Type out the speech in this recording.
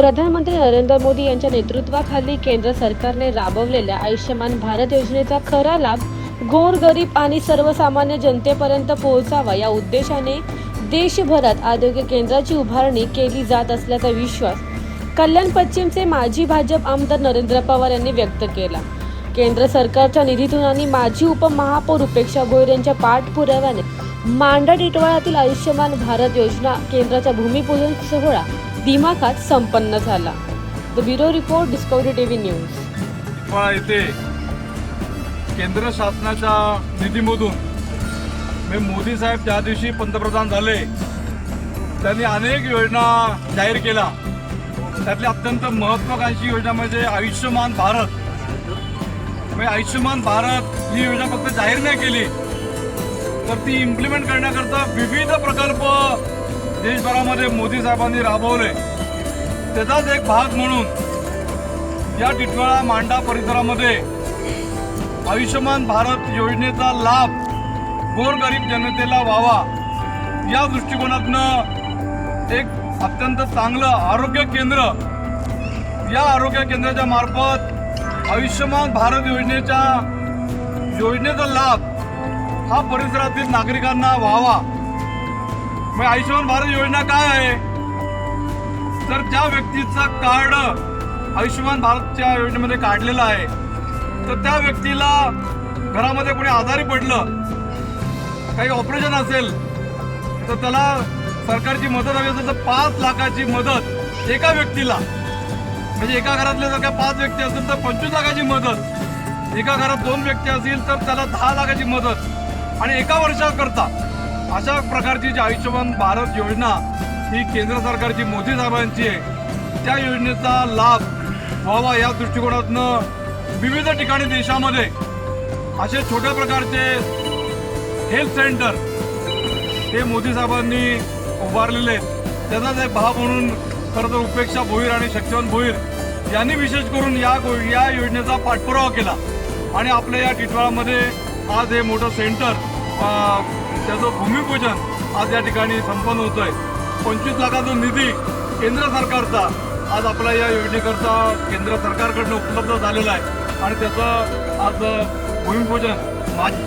प्रधानमंत्री नरेंद्र मोदी यांच्या नेतृत्वाखाली केंद्र सरकारने राबवलेल्या आयुष्यमान भारत योजनेचा खरा लाभ गोरगरीब आणि सर्वसामान्य जनतेपर्यंत पोहोचावा या उद्देशाने देशभरात आरोग्य केंद्राची उभारणी केली जात असल्याचा विश्वास कल्याण पश्चिमचे माजी भाजप आमदार नरेंद्र पवार यांनी व्यक्त केला. केंद्र सरकारच्या निधीतून आणि माजी उपमहापौर उपेक्षा गोयर यांच्या पाठपुराव्याने मांडा टिटवाळ्यातील आयुष्यमान भारत योजना केंद्राचा भूमिपूजन सोहळा दिमाखात संपन्न झाला. The bureau report Discovery TV news येते येथे केंद्र शासनाच्या निधीमधून मी मोदी साहेब ज्या दिवशी पंतप्रधान झाले त्यांनी अनेक योजना जाहीर केल्या. त्यातली अत्यंत महत्वाकांक्षी योजना म्हणजे आयुष्यमान भारत. म्हणजे आयुष्यमान भारत ही योजना फक्त जाहीर नाही केली तर ती इम्प्लिमेंट करण्याकरता विविध प्रकल्प देशभरामध्ये मोदी साहेबांनी राबवले. त्याचाच एक भाग म्हणून या टिटवाळा मांडा परिसरामध्ये आयुष्यमान भारत योजनेचा लाभ गोरगरीब जनतेला व्हावा. या दृष्टिकोनातनं एक अत्यंत चांगलं आरोग्य केंद्र. या आरोग्य केंद्राच्या मार्फत आयुष्यमान भारत योजनेच्या योजनेचा लाभ हा परिसरातील नागरिकांना व्हावा. मग आयुष्यमान भारत योजना काय आहे? तर ज्या व्यक्तीचा कार्ड आयुष्यमान भारतच्या योजनेमध्ये काढलेलं आहे तर त्या व्यक्तीला घरामध्ये कोणी आजारी पडलं काही ऑपरेशन असेल तर त्याला सरकारची मदत हवी असेल तर पाच लाखाची मदत एका व्यक्तीला म्हणजे एका घरातले जर का पाच व्यक्ती असतील तर पंचवीस लाखाची मदत एका घरात दोन व्यक्ती असतील तर त्याला दहा लाखाची मदत आणि एका वर्षाकरता अशा प्रकारची जी आयुष्यमान भारत योजना ही केंद्र सरकारची मोदी साहेबांची आहे. त्या योजनेचा लाभ व्हावा या दृष्टिकोनातनं विविध ठिकाणी देशामध्ये असे छोट्या प्रकारचे हेल्थ सेंटर हे मोदी साहेबांनी उभारलेले आहेत. त्याचाच एक भाग म्हणून खरं तर उपेक्षा भोईर आणि शक्तिवंत भोईर यांनी विशेष करून या गो या योजनेचा पाठपुरावा केला. आणि आपल्या या टिटवाळामध्ये आज हे मोठं सेंटर त्याचं भूमिपूजन आज या ठिकाणी संपन्न होतं आहे पंचवीस लाखाचा निधी केंद्र सरकारचा आज आपल्या या योजनेकरता केंद्र सरकारकडनं उपलब्ध झालेला आहे. आणि त्याचं आज भूमिपूजन माझी